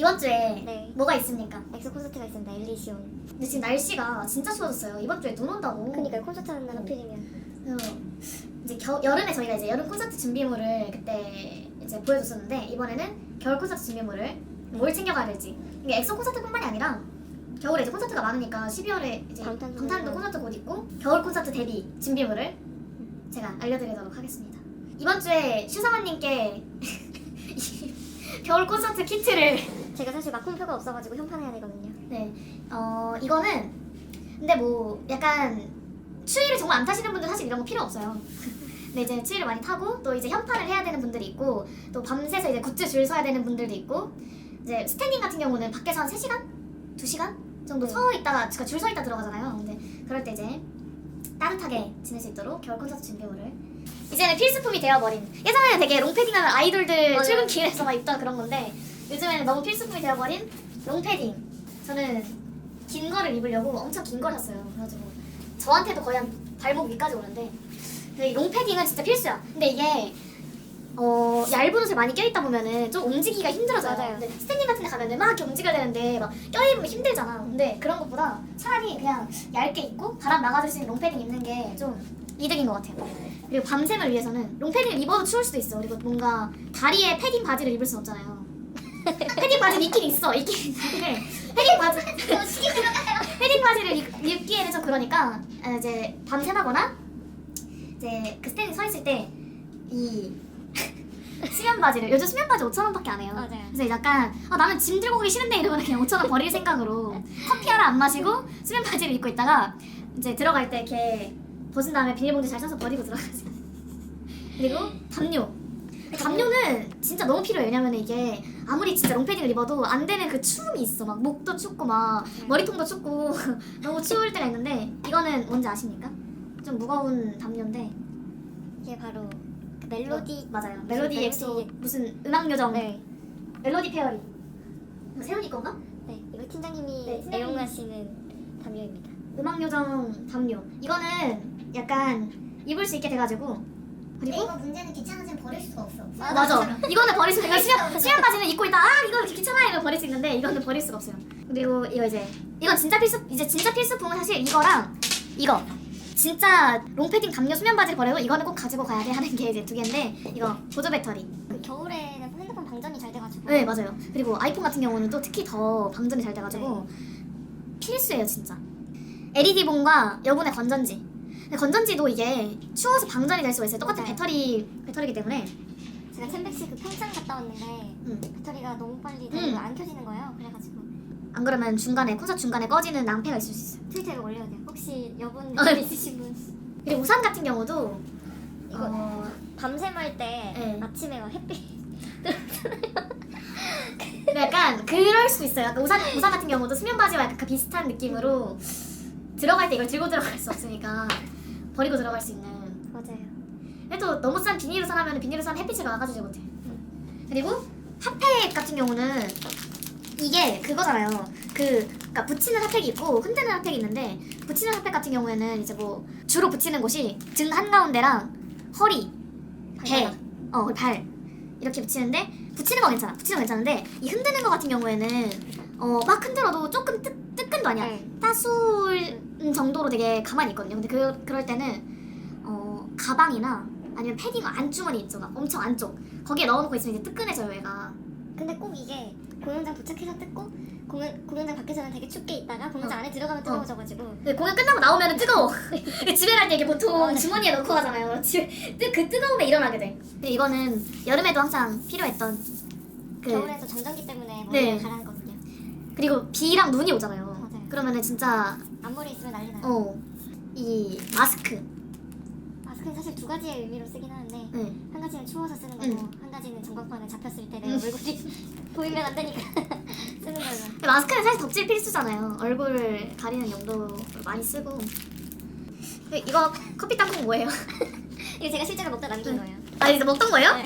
이번 주에 네. 뭐가 있습니까? 엑소 콘서트가 있습니다. 엘리시온. 근데 지금 날씨가 진짜 추워졌어요. 이번 주에 눈 온다고. 그러니까 콘서트 하는 날 하필이면. 그래서 이제 겨, 여름에 저희가 이제 여름 콘서트 준비물을 그때 이제 보여줬었는데 이번에는 겨울 콘서트 준비물을 뭘 챙겨가야 될지. 이게 엑소 콘서트뿐만이 아니라 겨울에 이제 콘서트가 많으니까 12월에 이제 방탄소년단. 방탄도 콘서트 곧 있고 겨울 콘서트 데뷔 준비물을 제가 알려드리도록 하겠습니다. 이번 주에 슈상원님께 겨울 콘서트 키트를 제가 사실 막공표가 없어가지고 현판해야 되거든요. 네, 어 이거는 근데 뭐 약간 추위를 정말 안 타시는 분들 사실 이런 거 필요 없어요. 근데 이제 추위를 많이 타고 또 이제 현판을 해야 되는 분들이 있고 또 밤새서 이제 굿즈 줄 서야 되는 분들도 있고 이제 스탠딩 같은 경우는 밖에서 한 3시간? 2시간 정도 네. 서 있다가 줄서 있다 들어가잖아요. 근데 그럴 때 이제 따뜻하게 지낼 수 있도록 겨울 콘서트 준비물을 이제는 필수품이 되어버린 예전에는 되게 롱패딩하는 아이돌들 맞아요. 출근길에서 막 입던 그런 건데 요즘에는 너무 필수품이 되어버린 롱패딩. 저는 긴 거를 입으려고 엄청 긴 걸 샀어요. 그래가지고 저한테도 거의 한 발목 위까지 오는데. 근데 이 롱패딩은 진짜 필수야. 근데 이게 어 얇은 옷을 많이 껴있다 보면은 좀 움직이기가 힘들어져요. 맞아요. 근데 스탠딩 같은 데 가면은 막 이렇게 움직여야 되는데 막 껴입으면 힘들잖아. 근데 그런 것보다 차라리 그냥 얇게 입고 바람 나가줄 수 있는 롱패딩 입는 게 좀 이득인 것 같아요. 그리고 밤샘을 위해서는 롱패딩을 입어도 추울 수도 있어. 그리고 뭔가 다리에 패딩 바지를 입을 순 없잖아요 패딩 바지는 있긴 있어 있긴 있는데 패딩 바지 패딩 바지를 입, 입기에는 좀 그러니까 아, 이제 밤새나거나 이제 그 스탠딩 서 있을 때이 수면 바지를 요즘 수면 바지 5천 원밖에 안 해요. 맞아요. 그래서 약간 아, 나는 짐 들고 가기 싫은데 이러면 그냥 5천 원 버릴 생각으로 커피 하나 안 마시고 수면 바지를 입고 있다가 이제 들어갈 때 이렇게 벗은 다음에 비닐봉지 잘 싸서 버리고 들어가지. 그리고 담요. 담요는 진짜 너무 필요해요. 왜냐면 이게 아무리 진짜 롱패딩을 입어도 안 되는 그 추움이 있어. 막 목도 춥고 막 머리통도 춥고 너무 추울 때가 있는데 이거는 뭔지 아십니까? 좀 무거운 담요인데 이게 바로 그 멜로디. 맞아요. 멜로디 엑소 무슨 음악 요정 네. 멜로디 페어리 이거 세훈이 건가? 네. 이거 팀장님이 네, 애용하시는 담요입니다. 음악 요정 담요. 이거는 약간 입을 수 있게 돼가지고 그리고 이거 문제는 귀찮아지면 버릴 수가 없어. 맞아. 이거는 버릴 수. 수면 수면 바지는 입고 있다. 아 이거 귀찮아 이거 버릴 수 있는데 이거는 버릴 수가 없어요. 그리고 이거 이제 이건 진짜 필수 이제 진짜 필수품은 사실 이거랑 이거. 진짜 롱패딩 담요 수면 바지를 버리고 이거는 꼭 가지고 가야 돼 하는 게 이제 두 개인데 이거 보조 배터리. 그 겨울에는 핸드폰 방전이 잘 돼가지고. 네 맞아요. 그리고 아이폰 같은 경우는 또 특히 더 방전이 잘 돼가지고 필수예요 진짜. LED 봉과 여분의 건전지. 근데 건전지도 이게 추워서 방전이 될 수가 있어요. 똑같은 맞아요. 배터리 배터리기 때문에. 제가 챔백시 그 평창 갔다 왔는데 음. 배터리가 너무 빨리 음. 안 켜지는 거예요. 그래가지고 안 그러면 중간에 콘서트 중간에 꺼지는 낭패가 있을 수 있어요. 트위터에 올려야 돼요. 혹시 여분 어. 있으신 분 그리고 우산 같은 경우도 이거 어, 밤샘 할 때 네. 아침에 막 햇빛 약간 그럴 수 있어요. 약간 우산 우산 같은 경우도 수면 바지와 약간 그 비슷한 느낌으로 들어갈 때 이걸 들고 들어갈 수 없으니까 버리고 들어갈 수 있는. 맞아요. 그래도 너무 싼 비닐 우산 하면 비닐 우산 햇빛을 막아주지 못해. 그리고 핫팩 같은 경우는 이게 그거잖아요. 그 그러니까 붙이는 핫팩이 있고 흔드는 핫팩이 있는데 붙이는 핫팩 같은 경우에는 이제 뭐 주로 붙이는 곳이 등 한가운데랑 허리, 배, 어, 발 이렇게 붙이는데 붙이는 건 괜찮아. 붙이는 건 괜찮은데 이 흔드는 거 같은 경우에는 어 막 흔들어도 조금 뜨, 뜨끈도 아니야. 네. 따스울 정도로 되게 가만히 있거든요. 근데 그 그럴 때는 어 가방이나 아니면 패딩 안주머니 있죠. 막 엄청 안쪽 거기에 넣어놓고 있으면 이제 뜨끈해져요, 얘가. 근데 꼭 이게 공연장 도착해서 뜯고 공연 공연장 밖에서는 되게 춥게 있다가 공연장 안에 들어가면 뜨거워져가지고 근데 공연 끝나고 나오면 뜨거워. 집에 갈 때 이게 보통 어, 네. 주머니에 넣고 가잖아요. 집- 뜨- 그 뜨거움에 일어나게 돼. 근데 이거는 여름에도 항상 필요했던 그 겨울에서 정전기 때문에 머리가 네. 가라앉거든요. 그리고 비랑 눈이 오잖아요. 맞아요. 그러면은 진짜 앞머리 있으면 난리 나요. 어 이 마스크. 마스크는 사실 두 가지의 의미로 쓰긴 하는데 네. 한 가지는 추워서 쓰는 거고 음. 한 가지는 전광판에 잡혔을 때내 음. 얼굴이 보이면 안 되니까 쓰는. 근데 마스크는 사실 덕질 필수잖아요. 얼굴 가리는 용도로 많이 쓰고. 이거 커피 땅콩 뭐예요? 이거 제가 실제로 먹다 남긴 음. 거예요. 아 이제 먹던 거예요? 네.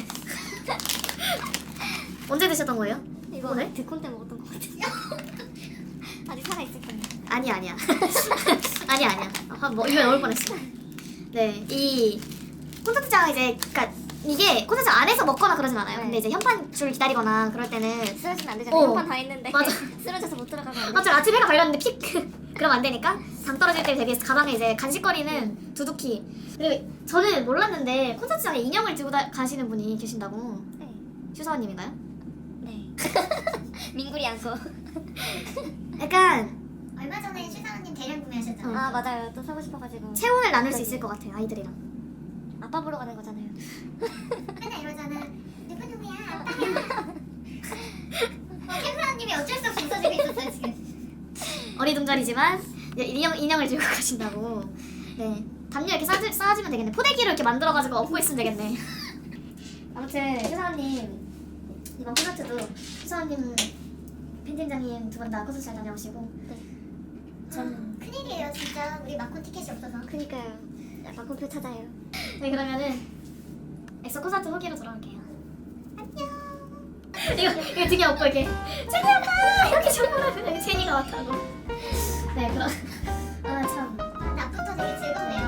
언제 드셨던 거예요? 이거 오늘? 드콘 때 먹었던 것 같아요. 아직 살아 있을 거예요. 아니 아니야. 아니야 아니야. 아, 뭐 입에 넣을 뻔했어. 네, 이 콘서트장 이제 그러니까 이게 콘서트 안에서 먹거나 그러진 않아요. 네. 근데 이제 현판 줄 기다리거나 그럴 때는 쓰러지면 안 되잖아요. 어. 한판 다 했는데 맞아. 쓰러져서 못 들어가면 안 돼. 맞죠 아침 해가 밝았는데 픽 그러면 안 되니까 당 떨어질 때 대비해서 가방에 이제 간식거리는 두둑히 그리고 저는 몰랐는데 콘서트장에 인형을 들고 다- 가시는 분이 계신다고 네. 휴사원님인가요? 네. 민구리 안고. 약간 얼마 전에 슈사원님 대량 구매하셨잖아요. 어. 아 맞아요. 또 사고 싶어가지고. 체온을 나눌 수 있을 것 같아요 아이들이랑 아빠 보러 가는 거잖아요. 맨날 이러잖아. 누구 누구야? 아빠야. 어, 캠사원님이 어쩔 수 없이 웃어주고 있었어요 지금. 어리둥절이지만 인형, 인형을 들고 가신다고 네 담요 이렇게 쌓아, 쌓아주면 되겠네 포대기로 이렇게 만들어가지고 엎고 있으면 되겠네 아무튼 휴사원님 이번 콘서트도 휴사원님 팬팀장님 두 분 다 콘서트 잘 다녀오시고 전 큰일이에요 진짜. 우리 마콘 티켓이 없어서. 그니까요. 마콘표 찾아요. 네 그러면은 엑소 콘서트 후기로 돌아올게요 안녕 이거 이거 등에 업고 이렇게 제니 엄마 이렇게 정말 여기 제니가 왔다고 네 그럼